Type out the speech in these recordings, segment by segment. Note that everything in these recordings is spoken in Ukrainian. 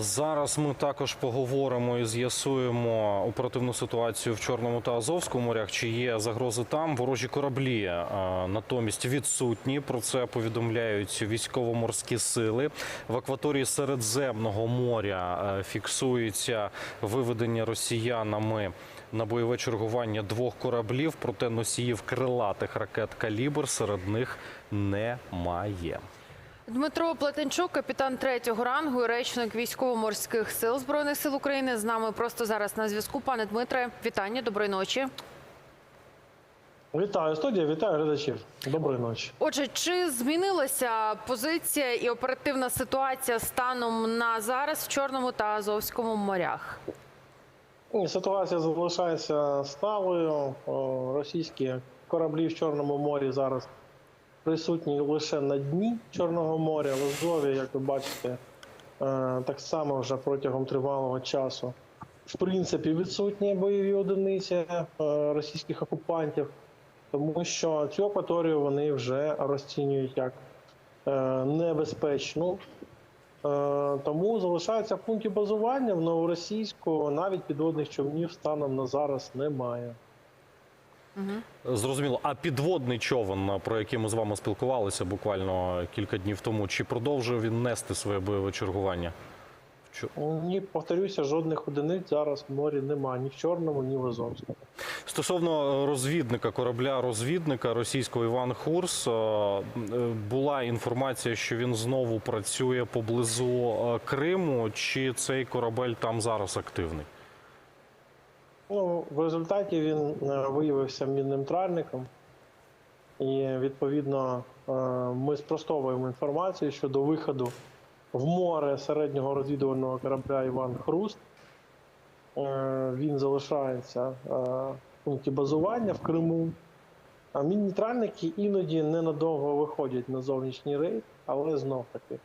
Зараз ми також поговоримо і з'ясуємо оперативну ситуацію в Чорному та Азовському морях. Чи є загрози там? Ворожі кораблі е, натомість відсутні. Про це повідомляють військово-морські сили. В акваторії Середземного моря е, фіксується виведення росіянами на бойове чергування двох кораблів. Проте носіїв крилатих ракет калібр серед них немає. Дмитро Плетенчук, капітан третього рангу, і речник військово-морських сил збройних сил України, з нами просто зараз на зв'язку. Пане Дмитре, вітання, доброї ночі. Вітаю студія, вітаю глядачів. Доброї ночі. Отже, чи змінилася позиція і оперативна ситуація станом на зараз в Чорному та Азовському морях? Ситуація залишається сталою. Російські кораблі в Чорному морі зараз присутні лише на дні Чорного моря. В Азові, як ви бачите, е, так само вже протягом тривалого часу. В принципі, відсутні бойові одиниці е, російських окупантів, тому що цю акваторію вони вже розцінюють як е, небезпечну. Тому залишаються в пункті базування в новоросійську, навіть підводних човнів станом на зараз немає. Зрозуміло. А підводний човен, про який ми з вами спілкувалися буквально кілька днів тому, чи продовжує він нести своє бойове чергування? Ні, повторюся, жодних одиниць зараз в морі немає ні в Чорному, ні в Азовському. Стосовно розвідника корабля розвідника російського Іван Хурс, е, е, була інформація, що він знову працює поблизу е, Криму. Чи цей корабель там зараз активний? Ну, в результаті він е, виявився мінним тральником, і відповідно е, ми спростовуємо інформацію щодо виходу в море середнього розвідувального корабля Іван Хруст. Е, Він залишається в пункті базування в Криму. А мінні тральники іноді ненадовго виходять на зовнішній рейд, але знов таки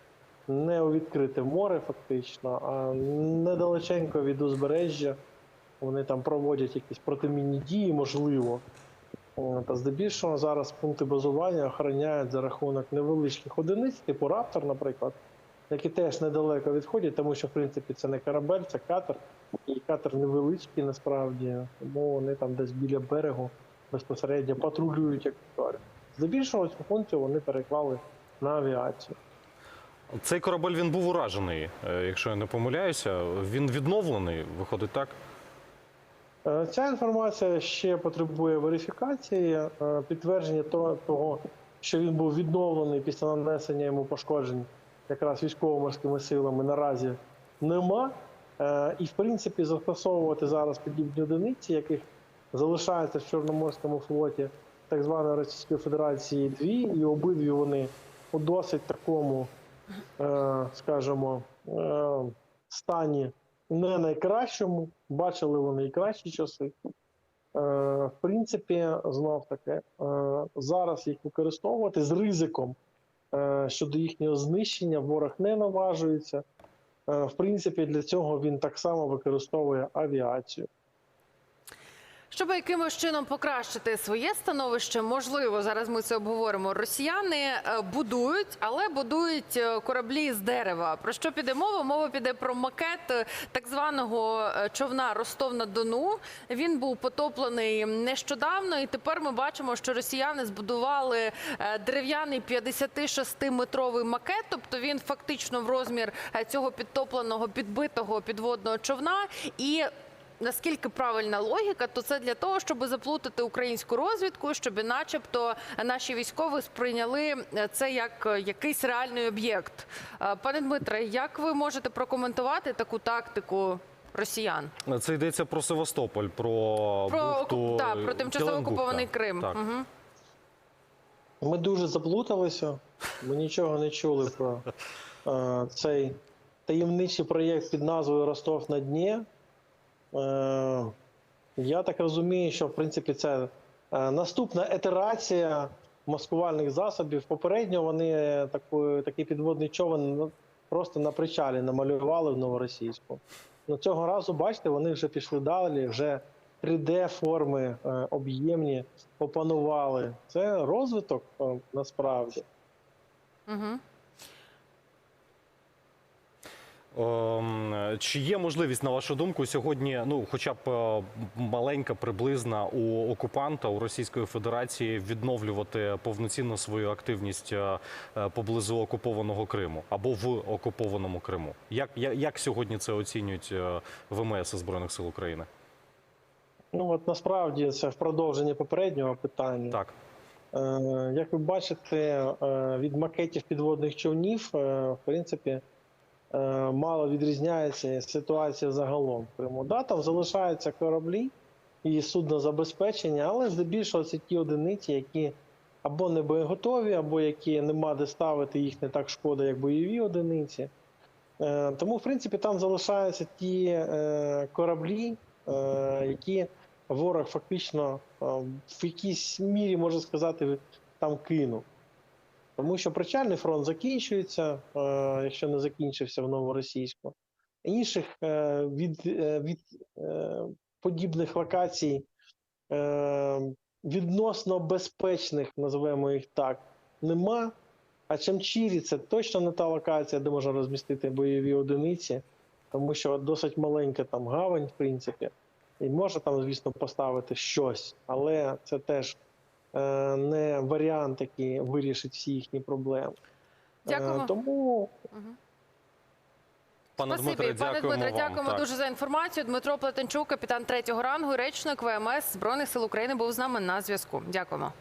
не у відкрите море, фактично, а недалеченько від узбережжя. Вони там проводять якісь протимінні дії, можливо. Та здебільшого зараз пункти базування охороняють за рахунок невеличких одиниць, типу Раптор, наприклад, які теж недалеко відходять, тому що в принципі це не корабель, це катер. І катер невеличкий насправді, тому вони там десь біля берегу безпосередньо патрулюють кажуть. Здебільшого цю функцію вони переклали на авіацію. Цей корабель він був уражений, е, якщо я не помиляюся. Він відновлений, виходить так. Е, Ця інформація ще потребує верифікації, е, підтвердження того, що він був відновлений після нанесення йому пошкоджень якраз військово-морськими силами наразі нема. Е, І, в принципі, застосовувати зараз подібні одиниці, яких залишається в Чорноморському флоті так званої Російської Федерації дві, і обидві вони у досить такому, скажімо, стані не найкращому. Бачили вони і кращі часи. Е, В принципі, знов таки, е, зараз їх використовувати з ризиком е, щодо їхнього знищення, ворог не наважується. В принципі, для цього він так само використовує авіацію. Щоб якимось чином покращити своє становище, можливо, зараз ми це обговоримо. Росіяни е, будують, але будують е, кораблі з дерева. Про що піде мова? Мова піде про макет е, так званого човна Ростов на Дону. Він був потоплений нещодавно, і тепер ми бачимо, що росіяни збудували дерев'яний 56-метровий макет. Тобто він фактично в розмір цього підтопленого підбитого підводного човна і Наскільки правильна логіка, то це для того, щоб заплутати українську розвідку, щоб, начебто, наші військові сприйняли це як е, якийсь реальний об'єкт. Е, Пане Дмитре, як ви можете прокоментувати таку тактику росіян Це йдеться про Севастополь, про, про бухту так, про тимчасово Кіленбухта. окупований Крим? Так. Угу. Ми дуже заплуталися. Ми нічого не чули про е, цей таємничий проєкт під назвою Ростов на Дні. Е, я так розумію, що в принципі це е, наступна етерація маскувальних засобів. Попередньо вони таку, такий підводний човен ну, просто на причалі намалювали в новоросійську. Ну, цього разу, бачите, вони вже пішли далі, вже 3D форми е, об'ємні опанували. Це розвиток насправді. Угу. Чи є можливість, на вашу думку, сьогодні, ну, хоча б е, маленька, приблизна у окупанта у Російської Федерації відновлювати повноцінно свою активність е, е, поблизу окупованого Криму або в окупованому Криму? Як, як, як сьогодні це оцінюють ВМС Збройних сил України? Ну от насправді це в продовженні попереднього питання. Так, Як ви бачите, від макетів підводних човнів, в принципі, мало відрізняється ситуація загалом в Криму. Да, там залишаються кораблі і суднозабезпечення, але здебільшого це ті одиниці, які або не боєготові, або які нема де ставити, їх не так шкода, як бойові одиниці. Е, Тому, в принципі, там залишаються ті е, кораблі, е, які ворог фактично е, в якійсь мірі, можна сказати, там кинув. Тому що причальний фронт закінчується, е, якщо не закінчився в новоросійську. Інших е, від, е, від подібних локацій відносно безпечних, називаємо їх так, нема. А Чамчірі це точно не та локація, де можна розмістити бойові одиниці, тому що досить маленька там гавань, в принципі. І можна там, звісно, поставити щось, але це теж не варіант, який вирішить всі їхні проблеми. Дякуємо. Е, тому Мгм. пане Спасибі, Дмитре, пане дякуємо Дмитре, вам. дякуємо Так. дуже за інформацію. Дмитро Плетенчук, капітан третього рангу, речник ВМС Збройних сил України, був з нами на зв'язку. Дякуємо.